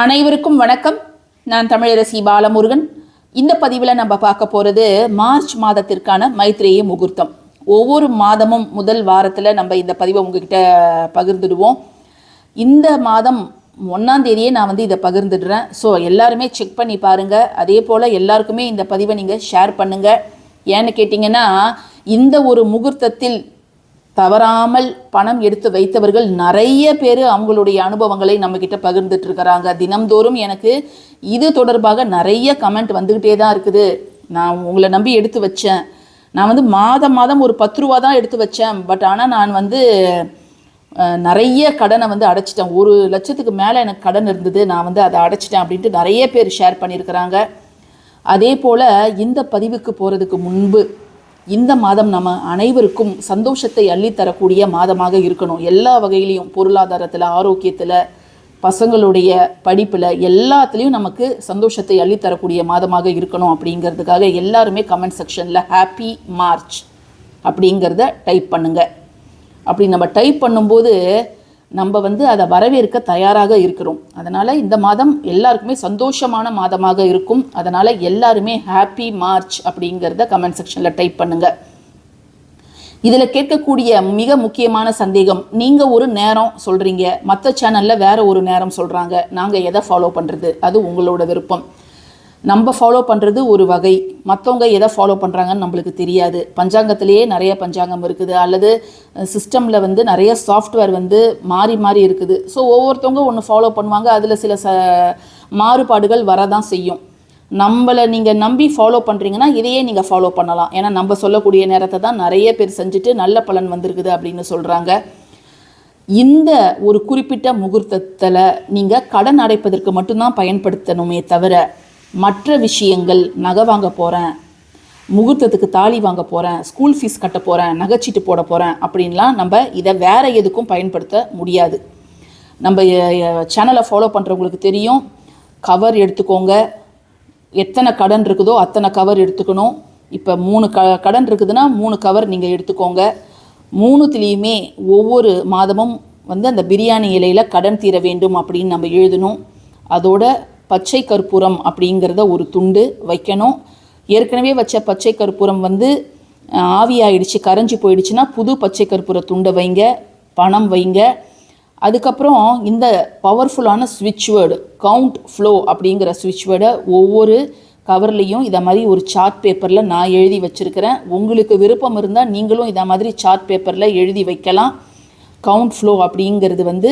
அனைவருக்கும் வணக்கம். நான் தமிழரசி பாலமுருகன். இந்த பதிவில் நம்ம பார்க்க போகிறது மார்ச் மாதத்திற்கான மைத்ரேய முகூர்த்தம். ஒவ்வொரு மாதமும் முதல் வாரத்தில் நம்ம இந்த பதிவை உங்ககிட்ட பகிர்ந்துடுவோம். இந்த மாதம் ஒன்றாம் தேதியே நான் வந்து இதை பகிர்ந்துடுறேன். ஸோ எல்லாருமே செக் பண்ணி பாருங்கள் அதே போல் எல்லாருக்குமே இந்த பதிவை நீங்கள் ஷேர் பண்ணுங்கள் ஏன்னு கேட்டிங்கன்னா இந்த ஒரு முகூர்த்தத்தில் தவறாமல் பணம் எடுத்து வைத்தவர்கள் நிறைய பேர் அவங்களுடைய அனுபவங்களை நம்மக்கிட்ட பகிர்ந்துட்டு இருக்கிறாங்க தினம்தோறும் எனக்கு இது தொடர்பாக நிறைய கமெண்ட் வந்துக்கிட்டே தான் இருக்குது. நான் உங்களை நம்பி எடுத்து வச்சேன். நான் வந்து மாதம் மாதம் ஒரு பத்து ரூபா தான் எடுத்து வச்சேன். பட் ஆனால் நான் வந்து நிறைய கடனை வந்து அடைச்சிட்டேன். ஒரு லட்சத்துக்கு மேலே எனக்கு கடன் இருந்தது. நான் வந்து அதை அடைச்சிட்டேன் அப்படின்ட்டு நிறைய பேர் ஷேர் பண்ணியிருக்கிறாங்க. அதே போல் இந்த பதிவுக்கு போகிறதுக்கு முன்பு இந்த மாதம் நம்ம அனைவருக்கும் சந்தோஷத்தை அள்ளித்தரக்கூடிய மாதமாக இருக்கணும். எல்லா வகையிலையும் பொருளாதாரத்தில் ஆரோக்கியத்தில் பசங்களுடைய படிப்பில் எல்லாத்துலேயும் நமக்கு சந்தோஷத்தை அள்ளித்தரக்கூடிய மாதமாக இருக்கணும் அப்படிங்கிறதுக்காக எல்லாருமே கமெண்ட் செக்ஷனில் ஹாப்பி மார்ச் அப்படிங்கிறத டைப் பண்ணுங்கள் அப்படி நம்ம டைப் பண்ணும்போது நம்ம வந்து அதை வரவேற்க தயாராக இருக்கிறோம். அதனால் இந்த மாதம் எல்லாருக்குமே சந்தோஷமான மாதமாக இருக்கும். அதனால் எல்லாருமே ஹாப்பி மார்ச் அப்படிங்கிறத கமெண்ட் செக்ஷனில் டைப் பண்ணுங்கள் இதில் கேட்கக்கூடிய மிக முக்கியமான சந்தேகம் நீங்கள் ஒரு நேரம் சொல்கிறீங்க மற்ற சேனலில் வேற ஒரு நேரம் சொல்கிறாங்க நாங்கள் எதை ஃபாலோ பண்ணுறது அது உங்களோட விருப்பம். நம்ம ஃபாலோ பண்ணுறது ஒரு வகை. மற்றவங்க எதை ஃபாலோ பண்ணுறாங்கன்னு நம்மளுக்கு தெரியாது. பஞ்சாங்கத்திலேயே நிறைய பஞ்சாங்கம் இருக்குது. அல்லது சிஸ்டமில் வந்து நிறைய சாஃப்ட்வேர் வந்து மாறி மாறி இருக்குது. ஸோ ஒவ்வொருத்தவங்க ஒன்று ஃபாலோ பண்ணுவாங்க. அதில் சில ச மாறுபாடுகள் வரதான் செய்யும். நம்மளை நீங்கள் நம்பி ஃபாலோ பண்ணுறீங்கன்னா இதையே நீங்கள் ஃபாலோ பண்ணலாம். ஏன்னா நம்ம சொல்லக்கூடிய நேரத்தை தான் நிறைய பேர் செஞ்சுட்டு நல்ல பலன் வந்திருக்குது அப்படின்னு சொல்கிறாங்க இந்த ஒரு குறிப்பிட்ட முகூர்த்தத்தில் நீங்கள் கடன் அடைப்பதற்கு மட்டும்தான் பயன்படுத்தணுமே தவிர மற்ற விஷயங்கள் நகை வாங்க போகிறேன் முகூர்த்தத்துக்கு தாலி வாங்க போகிறேன் ஸ்கூல் ஃபீஸ் கட்ட போகிறேன் நகைச்சீட்டு போட போகிறேன் அப்படின்லாம் நம்ம இதை வேறு எதுக்கும் பயன்படுத்த முடியாது. நம்ம சேனலை ஃபாலோ பண்ணுறவங்களுக்கு தெரியும். கவர் எடுத்துக்கோங்க. எத்தனை கடன் இருக்குதோ அத்தனை கவர் எடுத்துக்கணும். இப்போ மூணு க கடன் இருக்குதுன்னா மூணு கவர் நீங்கள் எடுத்துக்கோங்க. மூணுத்துலேயுமே ஒவ்வொரு மாதமும் வந்து அந்த பிரியாணி இலையில் கடன் தீர வேண்டும் அப்படின்னு நம்ம எழுதணும். அதோட பச்சை கற்பூரம் அப்படிங்கிறத ஒரு துண்டு வைக்கணும். ஏற்கனவே வச்ச பச்சை கற்பூரம் வந்து ஆவியாயிடுச்சு கரைஞ்சி போயிடுச்சுன்னா புது பச்சை கற்பூர துண்டை வைங்க பணம் வைங்க. அதுக்கப்புறம் இந்த பவர்ஃபுல்லான ஸ்விட்ச் வேர்டு கவுண்ட் ஃப்ளோ அப்படிங்கிற ஸ்விட்ச் வேர்டை ஒவ்வொரு கவர்லேயும் இதை மாதிரி ஒரு சார்ட் பேப்பரில் நான் எழுதி வச்சுருக்கிறேன். உங்களுக்கு விருப்பம் இருந்தால் நீங்களும் இதை மாதிரி சார்ட் பேப்பரில் எழுதி வைக்கலாம். கவுண்ட் ஃப்ளோ அப்படிங்கிறது வந்து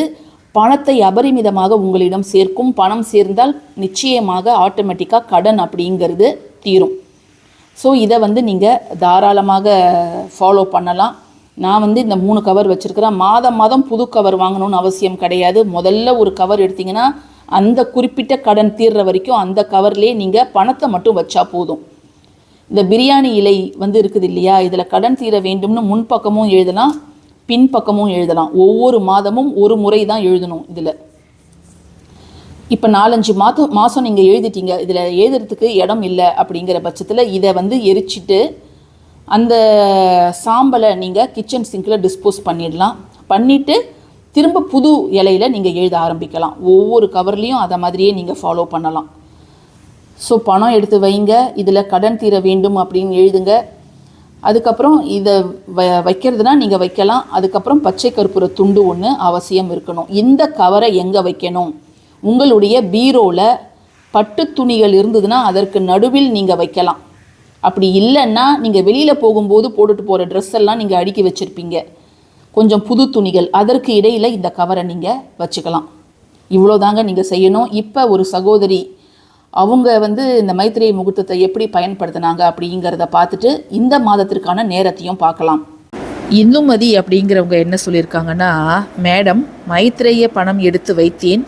பணத்தை அபரிமிதமாக உங்களிடம் சேர்க்கும் பணம் சேர்ந்தால் நிச்சயமாக ஆட்டோமேட்டிக்காக கடன் அப்படிங்கிறது தீரும். ஸோ இதை வந்து நீங்கள் தாராளமாக ஃபாலோ பண்ணலாம். நான் வந்து இந்த மூணு கவர் வச்சுருக்கிறேன். மாதம் மாதம் புது கவர் வாங்கணும்னு அவசியம் கிடையாது. முதல்ல ஒரு கவர் எடுத்திங்கன்னா அந்த குறிப்பிட்ட கடன் தீர்ற வரைக்கும் அந்த கவர்லேயே நீங்கள் பணத்தை மட்டும் வச்சா போதும். இந்த பிரியாணி இலை வந்து இருக்குது இல்லையா? இதில் கடன் தீர வேண்டும்னு முன்பக்கமும் எழுதலாம். பின்பக்கமும் எழுதலாம். ஒவ்வொரு மாதமும் ஒரு முறை தான் எழுதணும் இதில். இப்போ நாலஞ்சு மாதம் மாதம் நீங்கள் எழுதிட்டீங்க. இதில் எழுதுறதுக்கு இடம் இல்லை அப்படிங்கிற பட்சத்தில் இதை வந்து எரிச்சிட்டு அந்த சாம்பலை நீங்கள் கிச்சன் சிங்கில் டிஸ்போஸ் பண்ணிடலாம். பண்ணிவிட்டு திரும்ப புது இலையில் நீங்கள் எழுத ஆரம்பிக்கலாம். ஒவ்வொரு கவர்லேயும் அதை மாதிரியே நீங்கள் ஃபாலோ பண்ணலாம். ஸோ பணம் எடுத்து வைங்க. இதில் கடன் தீர வேண்டும் அப்படின்னு எழுதுங்க. அதுக்கப்புறம் இதை வ வைக்கிறதுனா நீங்கள் வைக்கலாம். அதுக்கப்புறம் பச்சை கற்பூர துண்டு ஒன்று அவசியம் இருக்கணும். இந்த கவரை எங்கே வைக்கணும்? உங்களுடைய பீரோவில் பட்டு துணிகள் இருந்ததுன்னா அதற்கு நடுவில் நீங்கள் வைக்கலாம். அப்படி இல்லைன்னா நீங்கள் வெளியில் போகும்போது போட்டுட்டு போகிற ட்ரெஸ் எல்லாம் நீங்கள் அடுக்கி வச்சுருப்பீங்க. கொஞ்சம் புது துணிகள் அதற்கு இடையில் இந்த கவரை நீங்கள் வச்சுக்கலாம். இவ்வளோதாங்க நீங்கள் செய்யணும். இப்போ ஒரு சகோதரி அவங்க வந்து இந்த மைத்திரை முகூர்த்தத்தை எப்படி பயன்படுத்தினாங்க அப்படிங்கிறத பார்த்துட்டு இந்த மாதத்திற்கான நேரத்தையும் பார்க்கலாம். இந்துமதி அப்படிங்கிறவங்க என்ன சொல்லியிருக்காங்கன்னா மேடம் மைத்ரேய பணம் எடுத்து வைத்தேன்.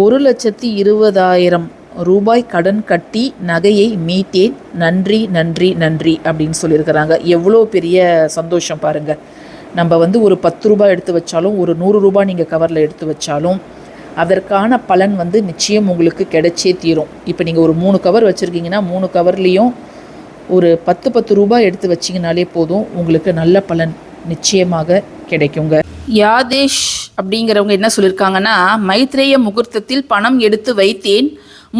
ஒரு லட்சத்தி இருபதாயிரம் ரூபாய் கடன் கட்டி நகையை மீட்டேன். நன்றி நன்றி நன்றி அப்படின்னு சொல்லியிருக்கிறாங்க. எவ்வளோ பெரிய சந்தோஷம் பாருங்கள் நம்ம வந்து ஒரு பத்து ரூபாய் எடுத்து வச்சாலும் ஒரு நூறு ரூபாய் நீங்கள் கவரில் எடுத்து வச்சாலும் அதற்கான பலன் வந்து நிச்சயம் உங்களுக்கு கிடைச்சே தீரும். இப்போ நீங்கள் ஒரு மூணு கவர் வச்சுருக்கீங்கன்னா மூணு கவர்லேயும் ஒரு பத்து பத்து ரூபாய் எடுத்து வச்சிங்கனாலே போதும் உங்களுக்கு நல்ல பலன் நிச்சயமாக கிடைக்குங்க. யாதேஷ் அப்படிங்கிறவங்க என்ன சொல்லியிருக்காங்கன்னா மைத்ரேய முகூர்த்தத்தில் பணம் எடுத்து வைத்தேன்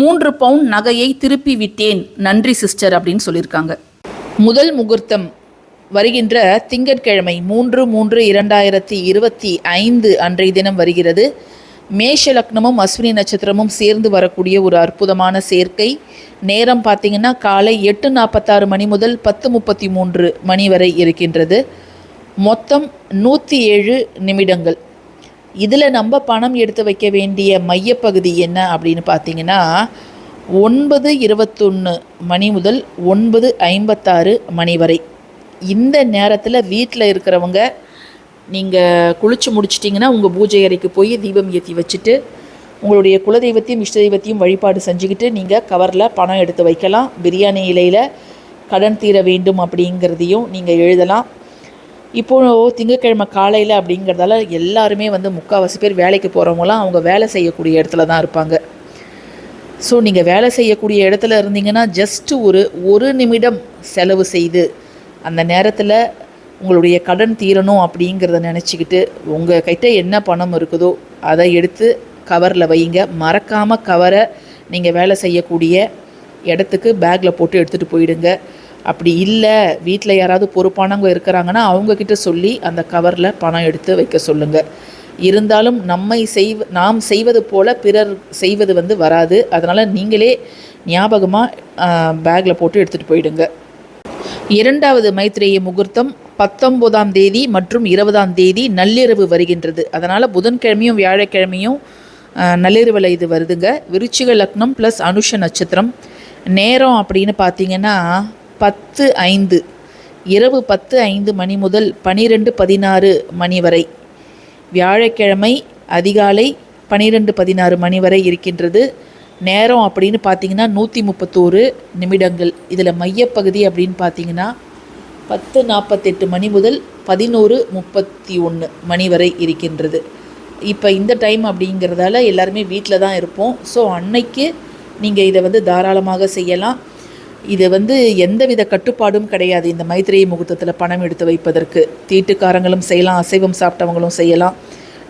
மூன்று பவுன் நகையை திருப்பி விட்டேன். நன்றி சிஸ்டர் அப்படின்னு சொல்லியிருக்காங்க முதல் முகூர்த்தம் வருகின்ற திங்கட்கிழமை மூன்று மூன்று இரண்டாயிரத்தி இருபத்தி ஐந்து அன்றைய தினம் வருகிறது. மேஷ லக்னமும் அஸ்வினி நட்சத்திரமும் சேர்ந்து வரக்கூடிய ஒரு அற்புதமான சேர்க்கை. நேரம் பார்த்தீங்கன்னா காலை எட்டு நாற்பத்தாறு மணி முதல் பத்து முப்பத்தி மூன்று மணி வரை இருக்கின்றது. மொத்தம் நூற்றி ஏழு நிமிடங்கள். இதில் நம்ம பணம் எடுத்து வைக்க வேண்டிய மையப்பகுதி என்ன அப்படின்னு பார்த்தீங்கன்னா ஒன்பது இருபத்தொன்று மணி முதல் ஒன்பது ஐம்பத்தாறு மணி வரை. இந்த நேரத்தில் வீட்டில் இருக்கிறவங்க நீங்கள் குளிச்சு முடிச்சிட்டிங்கன்னா உங்கள் பூஜை அறைக்கு போய் தீபம் ஏற்றி வச்சுட்டு உங்களுடைய குலதெய்வத்தையும் இஷ்ட தெய்வத்தையும் வழிபாடு செஞ்சுக்கிட்டு நீங்கள் கவரில் பணம் எடுத்து வைக்கலாம். பிரியாணி இலையில் கடன் தீர வேண்டும் அப்படிங்கிறதையும் நீங்கள் எழுதலாம். இப்போது திங்கட்கிழமை காலையில் அப்படிங்கிறதால எல்லாருமே வந்து முக்கால்வாசி பேர் வேலைக்கு போகிறவங்களாம் அவங்க வேலை செய்யக்கூடிய இடத்துல தான் இருப்பாங்க. ஸோ நீங்கள் வேலை செய்யக்கூடிய இடத்துல இருந்தீங்கன்னா ஜஸ்ட்டு ஒரு ஒரு நிமிடம் செலவு செய்து அந்த நேரத்தில் உங்களுடைய கடன் தீரணும் அப்படிங்கிறத நினச்சிக்கிட்டு உங்கள் கிட்ட என்ன பணம் இருக்குதோ அதை எடுத்து கவரில் வைங்க. மறக்காமல் கவரை நீங்கள் வேலை செய்யக்கூடிய இடத்துக்கு பேக்கில் போட்டு எடுத்துகிட்டு போயிடுங்க. அப்படி இல்லை வீட்டில் யாராவது பொறுப்பானவங்க இருக்கிறாங்கன்னா அவங்கக்கிட்ட சொல்லி அந்த கவரில் பணம் எடுத்து வைக்க சொல்லுங்கள் இருந்தாலும் நம்மை செய்வ நாம் செய்வது போல் பிறர் செய்வது வந்து வராது. அதனால் நீங்களே ஞாபகமாக பேக்கில் போட்டு எடுத்துகிட்டு போயிடுங்க. இரண்டாவது மைத்ரேய முகூர்த்தம் பத்தொம்போதாம் தேதி மற்றும் இருபதாம் தேதி நள்ளிரவு வருகின்றது. அதனால் புதன்கிழமையும் வியாழக்கிழமையும் நள்ளிரவில் இது வருதுங்க. விருச்சிக லக்னம் ப்ளஸ் அனுஷ நட்சத்திரம். நேரம் அப்படின்னு பார்த்தீங்கன்னா பத்து ஐந்து. இரவு பத்து ஐந்து மணி முதல் பனிரெண்டு பதினாறு மணி வரை. வியாழக்கிழமை அதிகாலை பனிரெண்டு பதினாறு மணி வரை இருக்கின்றது. நேரம் அப்படின்னு பார்த்தீங்கன்னா நூற்றி முப்பத்தோரு நிமிடங்கள். இதில் மையப்பகுதி அப்படின்னு பார்த்தீங்கன்னா பத்து நாற்பத்தெட்டு மணி முதல் பதினோரு முப்பத்தி ஒன்று மணி வரை இருக்கின்றது. இப்போ இந்த டைம் அப்படிங்கிறதால எல்லாருமே வீட்டில் தான் இருப்போம். ஸோ அன்னைக்கு நீங்கள் இதை வந்து தாராளமாக செய்யலாம். இது வந்து எந்தவித கட்டுப்பாடும் கிடையாது. இந்த மைத்திரேய முகூர்த்தத்தில் பணம் எடுத்து வைப்பதற்கு. தீட்டுக்காரங்களும் செய்யலாம் அசைவம் சாப்பிட்டவங்களும் செய்யலாம்.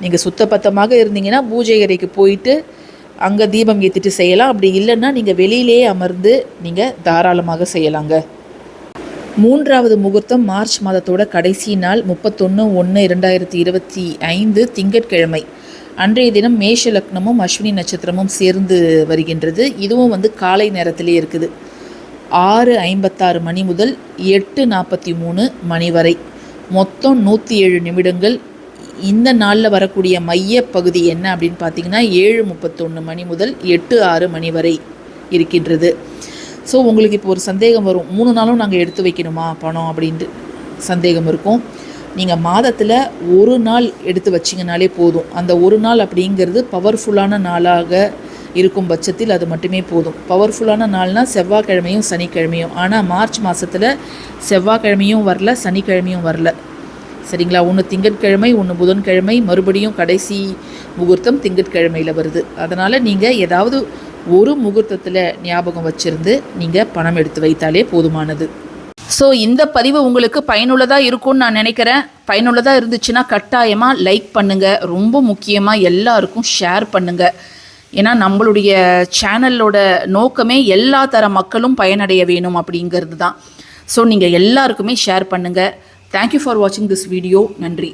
நீங்கள் சுத்தபத்தமாக இருந்தீங்கன்னா பூஜை அறைக்கு போயிட்டு அங்கே தீபம் ஏற்றிட்டு செய்யலாம். அப்படி இல்லைன்னா நீங்கள் வெளியிலேயே அமர்ந்து நீங்கள் தாராளமாக செய்யலாங்க. மூன்றாவது முகூர்த்தம் மார்ச் மாதத்தோட கடைசி நாள் முப்பத்தொன்று ஒன்று இரண்டாயிரத்தி இருபத்தி ஐந்து திங்கட்கிழமை. அன்றைய தினம் மேஷ லக்னமும் அஸ்வினி நட்சத்திரமும் சேர்ந்து வருகின்றது. இதுவும் வந்து காலை நேரத்திலே இருக்குது. ஆறு ஐம்பத்தாறு மணி முதல் எட்டு நாற்பத்தி மூணு மணி வரை. மொத்தம் நூற்றி ஏழு நிமிடங்கள். இந்த நாளில் வரக்கூடிய மைய பகுதி என்ன அப்படின்னு பார்த்தீங்கன்னா ஏழு முப்பத்தொன்று மணி முதல் எட்டு ஆறு மணி வரை இருக்கின்றது. ஸோ உங்களுக்கு இப்போ ஒரு சந்தேகம் வரும். மூணு நாளும் நாங்கள் எடுத்து வைக்கணுமா பணம் அப்படின்ட்டு சந்தேகம் இருக்கும். நீங்கள் மாதத்தில் ஒரு நாள் எடுத்து வச்சிங்கனாலே போதும். அந்த ஒரு நாள் அப்படிங்கிறது பவர்ஃபுல்லான நாளாக இருக்கும் பட்சத்தில் அது மட்டுமே போதும். பவர்ஃபுல்லான நாள்னால் செவ்வாய்க்கிழமையும் சனிக்கிழமையும். ஆனால் மார்ச் மாதத்தில் செவ்வாய்க்கிழமையும் வரல சனிக்கிழமையும் வரல. சரிங்களா? ஒன்று திங்கட்கிழமை ஒன்று புதன்கிழமை மறுபடியும் கடைசி முகூர்த்தம் திங்கட்கிழமையில் வருது. அதனால் நீங்கள் ஏதாவது ஒரு முகூர்த்தத்தில் ஞாபகம் வச்சுருந்து நீங்கள் பணம் எடுத்து வைத்தாலே போதுமானது. ஸோ இந்த பதிவு உங்களுக்கு பயனுள்ளதாக இருக்கும்னு நான் நினைக்கிறேன். பயனுள்ளதாக இருந்துச்சுன்னா கட்டாயமாக லைக் பண்ணுங்கள் ரொம்ப முக்கியமாக எல்லாருக்கும் ஷேர் பண்ணுங்கள் ஏன்னா நம்மளுடைய சேனலோட நோக்கமே எல்லா தர மக்களும் பயனடைய வேணும் அப்படிங்கிறது தான். ஸோ நீங்கள் எல்லாருக்குமே ஷேர் பண்ணுங்கள் தேங்க்யூ ஃபார் வாட்சிங் திஸ் வீடியோ நன்றி.